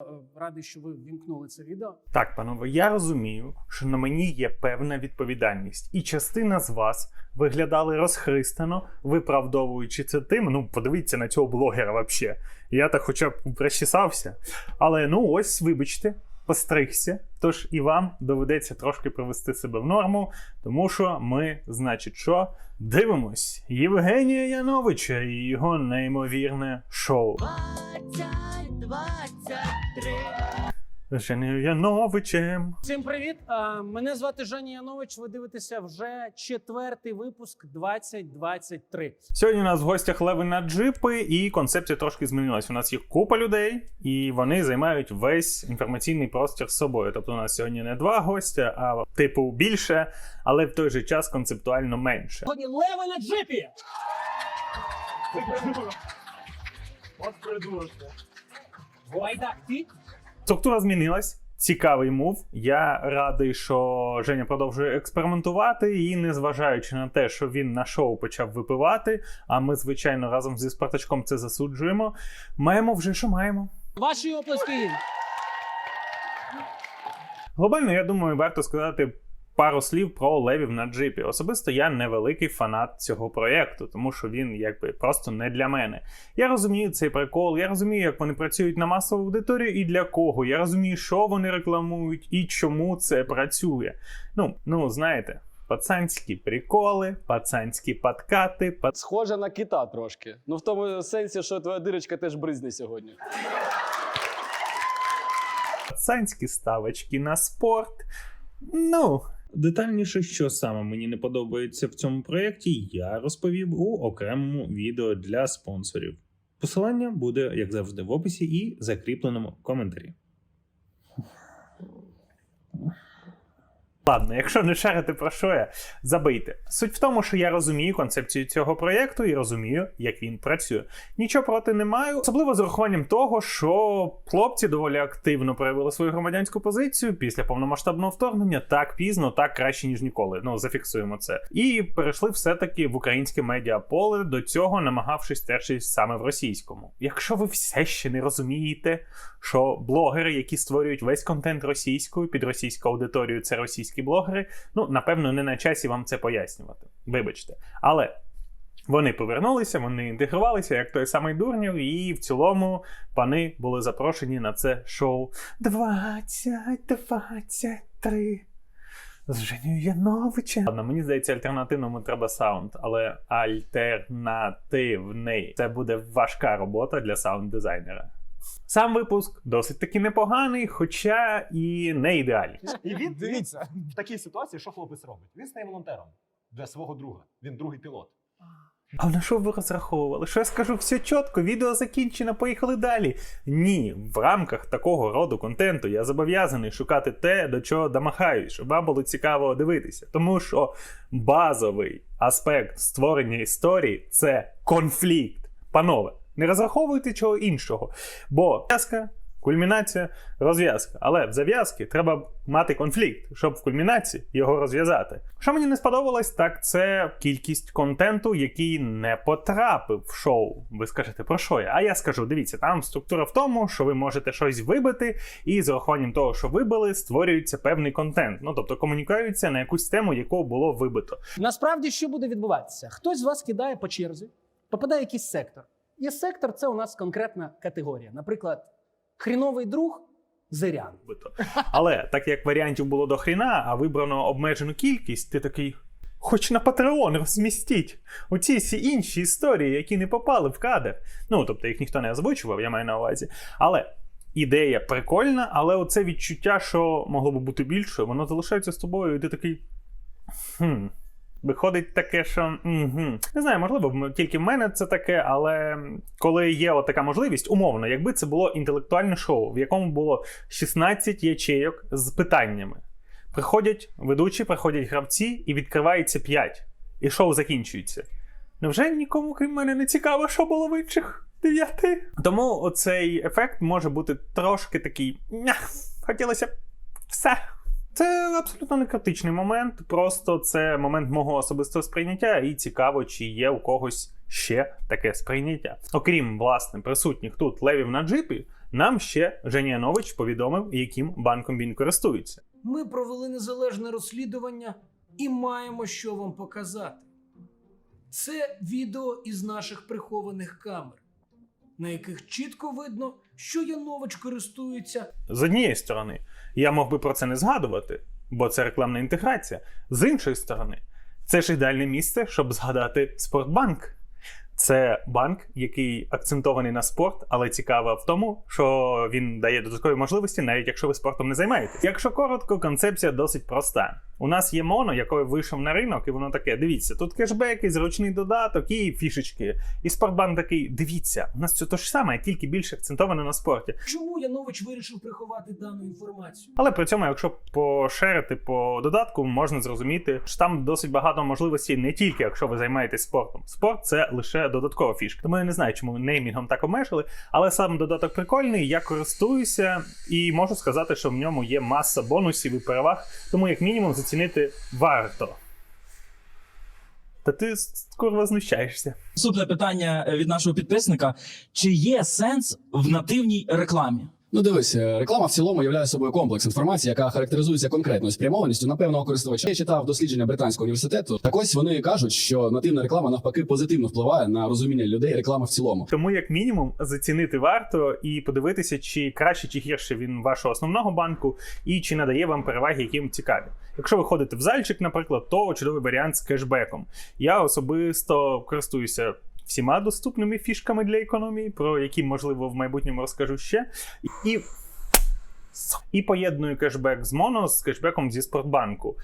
Е, Радий, що ви ввімкнули це відео. Так, панове, я розумію, що на мені є певна відповідальність, і частина з вас виглядали розхристано, виправдовуючи це тим. Ну, подивіться на цього блогера вообще. Я так хоча б причесався. Але ну ось, вибачте, постригся. Тож і вам доведеться трошки привести себе в норму, тому що ми, значить, що дивимось Євгенія Яновича і його неймовірне шоу. 20, 23. З Женею Яновичем. Всім привіт! Мене звати Женя Янович. Ви дивитеся вже четвертий випуск 2023. Сьогодні у нас в гостях леви на джипи, і концепція трошки змінилась. У нас є купа людей, і вони займають весь інформаційний простір з собою. Тобто, у нас сьогодні не два гостя, а типу більше, але в той же час концептуально менше. Сьогодні леви на джипі! От придурочка. Структура змінилась. Цікавий мув. Я радий, що Женя продовжує експериментувати, і незважаючи на те, що він на шоу почав випивати, а ми, звичайно, разом зі Спартачком це засуджуємо. Маємо вже, що маємо. Ваші оплески. Глобально, я думаю, варто сказати пару слів про левів на джипі. Особисто я невеликий фанат цього проєкту, тому що він якби просто не для мене. Я розумію цей прикол, я розумію, як вони працюють на масову аудиторію і для кого. Я розумію, що вони рекламують і чому це працює. Ну, ну знаєте. Пацанські приколи, пацанські подкати, пац... Схоже на кита трошки. Ну в тому сенсі, що твоя дирочка теж бризне сьогодні. пацанські ставочки на спорт. Ну, Детальніше, що саме мені не подобається в цьому проєкті, я розповів у окремому відео для спонсорів. Посилання буде, як завжди, в описі і закріпленому коментарі. Ладно, якщо не шарити про що я, забийте. Суть в тому, що я розумію концепцію цього проєкту і розумію, як він працює. Нічого проти не маю, особливо з урахуванням того, що хлопці доволі активно проявили свою громадянську позицію після повномасштабного вторгнення. Так пізно, так краще ніж ніколи. Ну зафіксуємо це. І перейшли все-таки в українське медіаполе, до цього намагавшись тершись саме в російському. Якщо ви все ще не розумієте, що блогери, які створюють весь контент російською під російську аудиторію, це російські блогери. Ну, напевно, не на часі вам це пояснювати. Вибачте. Але вони повернулися, вони інтегрувалися як той самий дурнів, і в цілому пани були запрошені на це шоу 2023. З Женєю Яновичем. Ладно, мені здається, альтернативному треба саунд, але альтернативний. Це буде важка робота для саунд-дизайнера. Сам випуск досить таки непоганий, хоча і не ідеальний. І він Дивіться. в такій ситуації, що хлопець робить? Він стає волонтером для свого друга. Він другий пілот. А на що ви розраховували? Що я скажу все чітко, відео закінчено, поїхали далі. Ні, в рамках такого роду контенту я зобов'язаний шукати те, до чого домагаюсь, щоб вам було цікаво дивитися. Тому що базовий аспект створення історії це конфлікт. Панове, не розраховуйте чого іншого. Бо зв'язка, кульмінація, розв'язка. Але в зав'язки треба мати конфлікт, щоб в кульмінації його розв'язати. Що мені не сподобалось, так це кількість контенту, який не потрапив в шоу. Ви скажете, про що я? А я скажу: дивіться, там структура в тому, що ви можете щось вибити, і з урахуванням того, що вибили, створюється певний контент. Ну тобто комунікується на якусь тему, яку було вибито. Насправді, що буде відбуватися? Хтось з вас кидає по черзі, попадає якийсь сектор. І сектор це у нас конкретна категорія. Наприклад, хріновий друг зирян. Але так як варіантів було до хріна, а вибрано обмежену кількість, ти такий. Хоч на Patreon розмістіть оці всі інші історії, які не попали в кадр. Ну, тобто їх ніхто не озвучував, я маю на увазі. Але ідея прикольна, але оце відчуття, що могло би бути більше, воно залишається з тобою, і ти такий. Хм. Виходить таке, що угу. не знаю, можливо, тільки в мене це таке, але коли є от така можливість, умовно, якби це було інтелектуальне шоу, в якому було 16 ячейок з питаннями. Приходять ведучі, приходять гравці, і відкривається 5. І шоу закінчується. Невже нікому, крім мене, не цікаво, що було в інших дев'яти? Тому оцей ефект може бути трошки такий. Хотілося все. Це абсолютно не критичний момент, просто це момент мого особистого сприйняття, і цікаво, чи є у когось ще таке сприйняття. Окрім власне присутніх тут левів на джипі, Нам ще Женя Янович повідомив, яким банком він користується. Ми провели незалежне розслідування і маємо що вам показати. Це відео із наших прихованих камер, на яких чітко видно, що Янович користується З однієї сторони, я мог би про це не згадувати, бо це рекламна інтеграція. З іншої сторони, це ж ідеальне місце, щоб згадати Спортбанк. Це банк, який акцентований на спорт, але цікаво в тому, що він дає додаткові можливості, навіть якщо ви спортом не займаєтесь. Якщо коротко, концепція досить проста. У нас є моно, який вийшов на ринок, і воно таке: дивіться, тут кешбеки, зручний додаток і фішечки. І Спортбанк такий: дивіться, у нас це те ж саме, тільки більше акцентовано на спорті. Чому Янович вирішив приховати дану інформацію? Але при цьому, якщо пошерити по додатку, можна зрозуміти, що там досить багато можливостей не тільки якщо ви займаєтесь спортом. Спорт це лише додаткова фішка. Тому я не знаю, чому неймінгом так обмежили. Але сам додаток прикольний, я користуюся і можу сказати, що в ньому є маса бонусів і переваг. Тому, як мінімум, зацінити варто. Та ти скоро знущаєшся. Супне питання від нашого підписника: чи є сенс в нативній рекламі? Ну дивись, е, реклама в цілому являє собою комплекс інформації, яка характеризується конкретною спрямованістю на певного користувача. Я читав дослідження британського університету. Так ось вони кажуть, що нативна реклама навпаки позитивно впливає на розуміння людей реклами в цілому. Тому, як мінімум, зацінити варто і подивитися, чи краще чи гірше він вашого основного банку, і чи надає вам переваги, які вам цікаві. Якщо ви ходите в зальчик, наприклад, то чудовий варіант з кешбеком. Я особисто користуюся. Всіма доступними фішками для економії, про які можливо в майбутньому розкажу ще. І, і поєдную кешбек з Моно з кешбеком зі Спортбанку.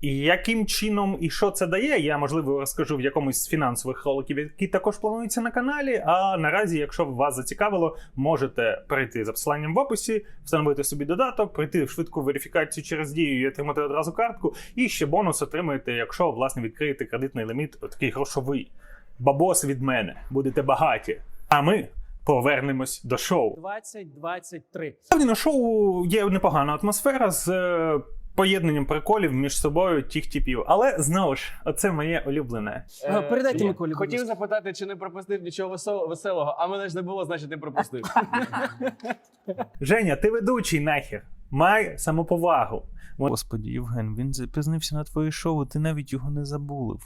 І яким чином і що це дає, я можливо розкажу в якомусь з фінансових роликів, які також плануються на каналі. А наразі, якщо вас зацікавило, можете перейти за посиланням в описі, встановити собі додаток, пройти в швидку верифікацію через дію і отримати одразу картку. І ще бонус отримаєте, якщо власне відкриєте кредитний ліміт, такий грошовий. Бабос від мене, будете багаті. А ми повернемось до шоу. 2023. Справді на шоу є непогана атмосфера з е, поєднанням приколів між собою тих типів. Але знову ж, оце моє улюблене. А, передайте ні. Миколі, будь Хотів ласка. запитати, чи не пропустив нічого весел- веселого, а мене ж не було, значить не пропустив. Женя, ти ведучий нахер. Май самоповагу. Господі, Євген, він запізнився на твоє шоу, ти навіть його не забулив.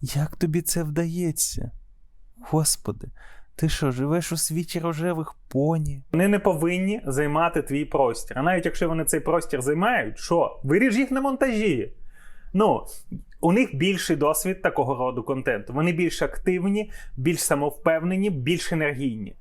Як тобі це вдається? Господи, ти що, живеш у світі рожевих поні? Вони не повинні займати твій простір. А навіть якщо вони цей простір займають, що? Виріж їх на монтажі. Ну, у них більший досвід такого роду контенту. Вони більш активні, більш самовпевнені, більш енергійні.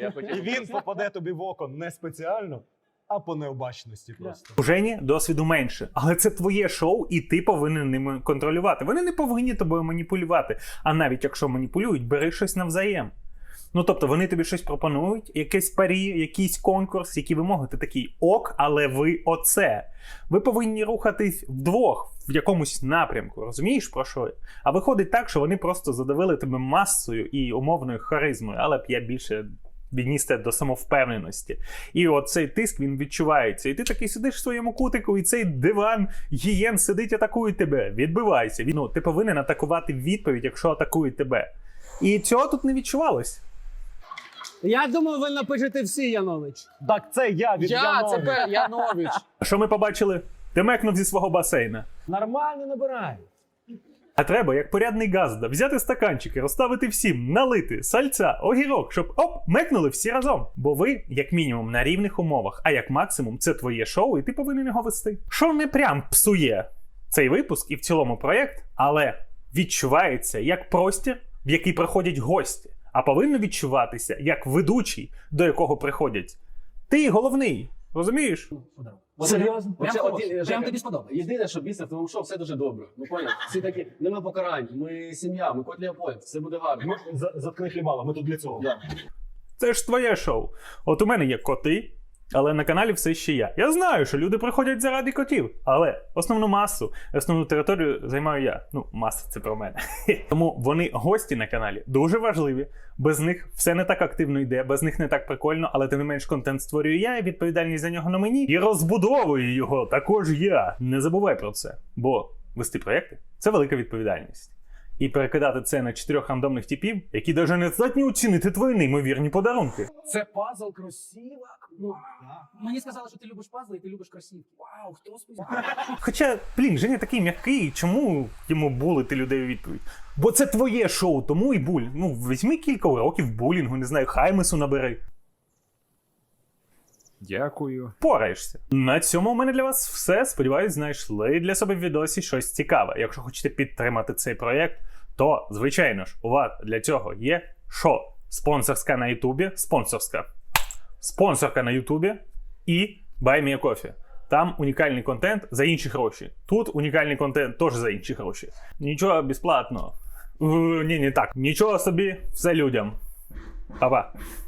Я хотів І він попаде тобі в око не спеціально, а по необачності просто. У Жені досвіду менше, але це твоє шоу, і ти повинен ними контролювати. Вони не повинні тобою маніпулювати. А навіть якщо маніпулюють, бери щось навзаєм. Ну тобто вони тобі щось пропонують, якесь парі, якийсь конкурс, які вимоги. Ти такий ок, але ви оце. Ви повинні рухатись вдвох в якомусь напрямку. Розумієш про що? А виходить так, що вони просто задавили тебе масою і умовною харизмою, але б я більше відніс це до самовпевненості. І оцей тиск він відчувається. І ти такий сидиш в своєму кутику, і цей диван гієн сидить, атакує тебе. Відбивайся. Він- Ну, ти повинен атакувати відповідь, якщо атакують тебе. І цього тут не відчувалось. Я думаю, ви напишете всі, Янович. Так це я від Я, Яновича. це Пе- Янович. Що ми побачили? Ти мекнув зі свого басейна. Нормально набирай. А треба, як порядний газда, взяти стаканчики, розставити всім, налити, сальця, огірок, щоб оп, мекнули всі разом. Бо ви, як мінімум, на рівних умовах, а як максимум, це твоє шоу, і ти повинен його вести. Що не прям псує цей випуск і в цілому проєкт, але відчувається як простір, в який приходять гості, а повинно відчуватися як ведучий, до якого приходять. Ти головний, розумієш? Серйозно? Прям, Прям, Прям тобі сподобається. Єдине, що бісер, в що все дуже добре. Ну поняв? Всі такі, нема покарань, ми сім'я, ми кот Леопольд, все буде гарно. Ми заткни хлібало, ми тут для цього. Да. Це ж твоє шоу. От у мене є коти, але на каналі все ще я. Я знаю, що люди приходять заради котів, але основну масу, основну територію займаю я. Ну, маса це про мене. Тому вони гості на каналі дуже важливі. Без них все не так активно йде, без них не так прикольно, але тим не менш контент створюю я, і відповідальність за нього на мені. І розбудовую його також я. Не забувай про це. Бо вести проєкти це велика відповідальність. І перекидати це на чотирьох рандомних типів, які навіть не здатні оцінити твої неймовірні подарунки. Це пазл кросівок? Ну, мені сказали, що ти любиш пазли і ти любиш кросівки. Вау, хто сподівався? Хоча, блін, Женя такий м'який, чому йому булити людей у відповідь? Бо це твоє шоу, тому і буль. Ну, візьми кілька уроків булінгу, не знаю, хаймесу набери. Дякую. Пораєшся. На цьому у мене для вас все. Сподіваюсь, знайшли для себе в відосі щось цікаве. Якщо хочете підтримати цей проєкт, то, звичайно ж, у вас для цього є що? Спонсорська на Ютубі, спонсорська. Спонсорка на Ютубі і Coffee. Там унікальний контент за інші гроші. Тут унікальний контент теж за інші гроші. Нічого безплатно. Е, Ні, не так. Нічого собі, все людям. Па-па.